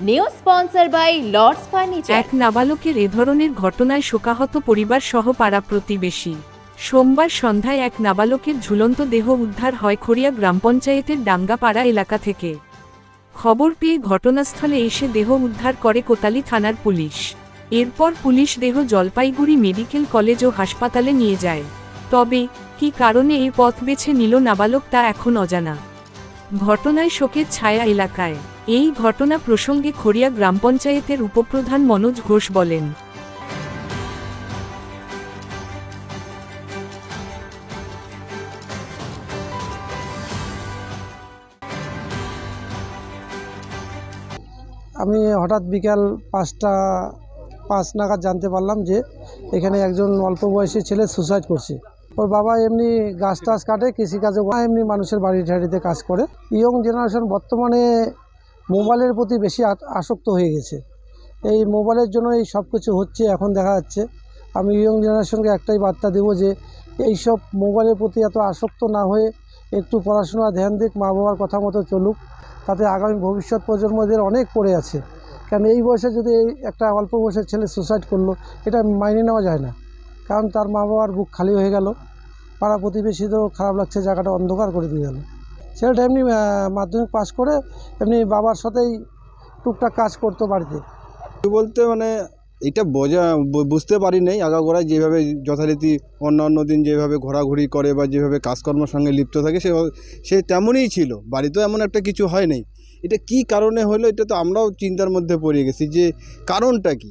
New sponsor by Lords furniture এক নাবালকের এ ধরনের ঘটনায় শোকাহত পরিবার সহ পাড়া প্রতিবেশী। সোমবার সন্ধ্যায় এক নাবালকের ঝুলন্ত দেহ উদ্ধার হয় খড়িয়া গ্রাম পঞ্চায়েতের ডাঙ্গাপাড়া এলাকা থেকে। খবর পেয়ে ঘটনাস্থলে এসে দেহ উদ্ধার করে কোতালি থানার পুলিশ। এরপর পুলিশ দেহ জলপাইগুড়ি মেডিকেল কলেজ ও হাসপাতালে নিয়ে যায়। তবে, কী কারণে এই পথ বেছে নিল নাবালক তা এখন অজানা। ঘটনায় শোকের ছায়া এলাকায়। এই ঘটনা প্রসঙ্গে খড়িয়া গ্রাম পঞ্চায়েতের উপপ্রধান মনোজ ঘোষ বলেন। আমি হঠাৎ বিকাল পাঁচটা পাঁচ নাগাদ জানতে পারলাম যে এখানে একজন অল্প বয়সী ছেলে সুসাইড করছে। ওর বাবা এমনি গাছ টাছ কাটে, কৃষিকাজে এমনি মানুষের বাড়ি ঠাড়িতে কাজ করে। ইয়ং জেনারেশন বর্তমানে মোবাইলের প্রতি বেশি আসক্ত হয়ে গেছে। এই মোবাইলের জন্য এই সব কিছু হচ্ছে, এখন দেখা যাচ্ছে। আমি ইয়ং জেনারেশনকে একটাই বার্তা দেবো যে এই সব মোবাইলের প্রতি এত আসক্ত না হয়ে একটু পড়াশোনা ধ্যান দিক মা বাবার কথা মতো চলুক। তাতে আগামী ভবিষ্যৎ প্রজন্মদের অনেক পড়ে আছে। কারণ এই বয়সে যদি এই একটা অল্প বয়সের ছেলে সুসাইড করল, এটা মাইনে নেওয়া যায় না। কারণ তার মা বাবার বুক খালি হয়ে গেল। পাড়া প্রতিবেশীদেরও খারাপ লাগছে, জায়গাটা অন্ধকার করে দিয়ে গেল। ছেলেটা এমনি মাধ্যমিক পাস করে এমনি বাবার সাথেই টুকটাক কাজ করতো বাড়িতে। বলতে মানে এটা বোঝা বুঝতে পারি নাই আগাগোড়ায় যেভাবে যথারীতি অন্য অন্য দিন যেভাবে ঘোরাঘুরি করে বা যেভাবে কাজকর্মের সঙ্গে লিপ্ত থাকে, সে সে তেমনই ছিল। বাড়িতেও এমন একটা কিছু হয় নাই। এটা কি কারণে হলো, এটা তো আমরাও চিন্তার মধ্যে পড়ে গেছি যে কারণটা কি?